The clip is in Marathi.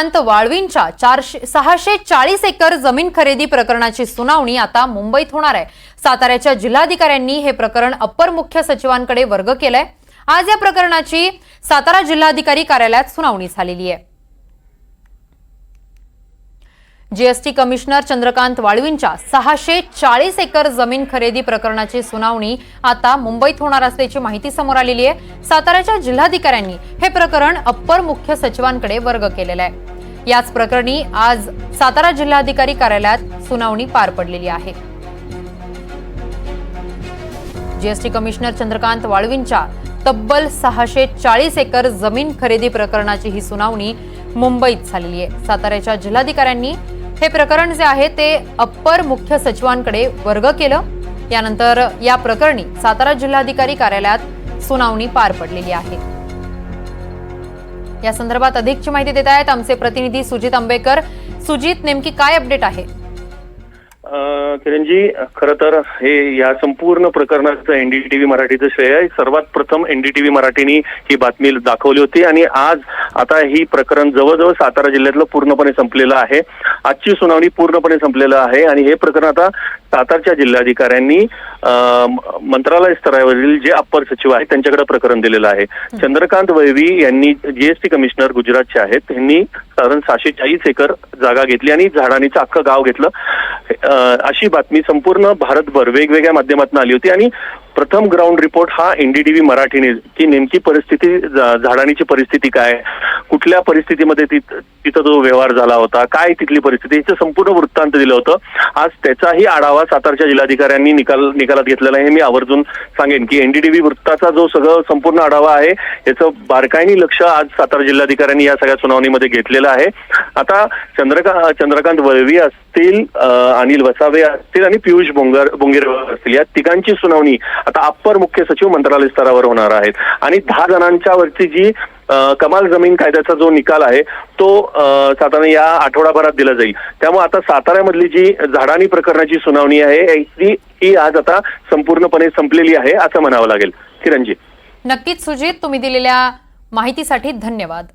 चंद्रकांत वाळवींच्या चारशे सहाशे चाळीस एकर जमीन खरेदी प्रकरणाची सुनावणी आता मुंबईत होणार आहे. साताऱ्याच्या जिल्हाधिकाऱ्यांनी हे प्रकरण अप्पर मुख्य सचिवांकडे वर्ग केलंय. आज या प्रकरणाची सातारा जिल्हाधिकारी कार्यालयात सुनावणी झालेली आहे. जीएसटी कमिशनर चंद्रकांत वाळवींच्या सहाशे चाळीस एकर जमीन खरेदी प्रकरणाची सुनावणी आता मुंबईत होणार असल्याची माहिती समोर आलेली आहे. साताऱ्याच्या जिल्हाधिकाऱ्यांनी हे प्रकरण अप्पर मुख्य सचिवांकडे वर्ग केलेलं आहे. याच प्रकरणी आज सातारा जिल्हाधिकारी कार्यालयात सुनावणी पार पडलेली आहे. जीएसटी कमिशनर चंद्रकांत वाळवींच्या तब्बल सहाशे चाळीस एकर जमीन खरेदी प्रकरणाची ही सुनावणी मुंबईत झालेली आहे. साताऱ्याच्या जिल्हाधिकाऱ्यांनी हे प्रकरण जे आहे ते अप्पर मुख्य सचिवांकडे वर्ग केलं. यानंतर या प्रकरणी सातारा जिल्हाधिकारी कार्यालयात सुनावणी पार पडलेली आहे. या संदर्भात अधिकची माहिती देत आहेत आमचे प्रतिनिधी सुजित आंबेकर. सुजित नेमकी काय अपडेट आहे? किरणजी खरं तर हे या संपूर्ण प्रकरणाचं एनडीटीव्ही मराठीचं श्रेय आहे. सर्वात प्रथम एनडीटीव्ही मराठीने ही बातमी दाखवली होती आणि आज आता ही प्रकरण जवळजवळ सातारा जिल्ह्यातलं पूर्णपणे संपलेलं आहे. आजची सुनावणी पूर्णपणे संपलेलं आहे आणि हे प्रकरण आता सातारच्या जिल्हाधिकाऱ्यांनी मंत्रालय स्तरावरील जे अप्पर सचिव आहेत त्यांच्याकडे प्रकरण दिलेलं आहे. चंद्रकांत वैवी यांनी जीएसटी कमिशनर गुजरातचे आहेत त्यांनी साधारण सहाशे चाळीस एकर जागा घेतली आणि झाडांनीचं अख्खं गाव घेतलं. अशी बातमी संपूर्ण भारतभर वेगवेगळ्या माध्यमातून आली होती. आणि प्रथम ग्राउंड रिपोर्ट हा एनडीटीव्ही मराठीने की नेमकी परिस्थिती झाडाणीची परिस्थिती काय? कुठल्या परिस्थितीमध्ये तिथं जो व्यवहार झाला होता काय तिथली परिस्थिती याचं संपूर्ण वृत्तांत दिलं होतं. आज त्याचाही आढावा सातारच्या जिल्हाधिकाऱ्यांनी निकाल निकालात घेतलेला आहे. हे मी आवर्जून सांगेन की एनडीटीव्ही वृत्ताचा जो सगळं संपूर्ण आढावा आहे याचं बारकाईनी लक्ष आज सातारा जिल्हाधिकाऱ्यांनी या सगळ्या सुनावणीमध्ये घेतलेलं आहे. आता चंद्रकांत चंद्रकांत वळवी असतील अनिल वसावे असतील आणि पियुष बोंगर बोंगेर असतील या तिघांची सुनावणी आता अप्पर मुख्य सचिव मंत्रालय स्तरावर होणार आहेत. आणि दहा जणांच्या वरची जी कमाल जमीन कायद्याचा जो निकाल आहे तो साधारण या आठवडाभरात दिला जाईल. त्यामुळे आता साताऱ्यामधली जी झाडानी प्रकरणाची सुनावणी आहे ती ही आज आता संपूर्णपणे संपलेली आहे असं म्हणावं लागेल. किरणजी. नक्कीच सुजित तुम्ही दिलेल्या माहितीसाठी धन्यवाद.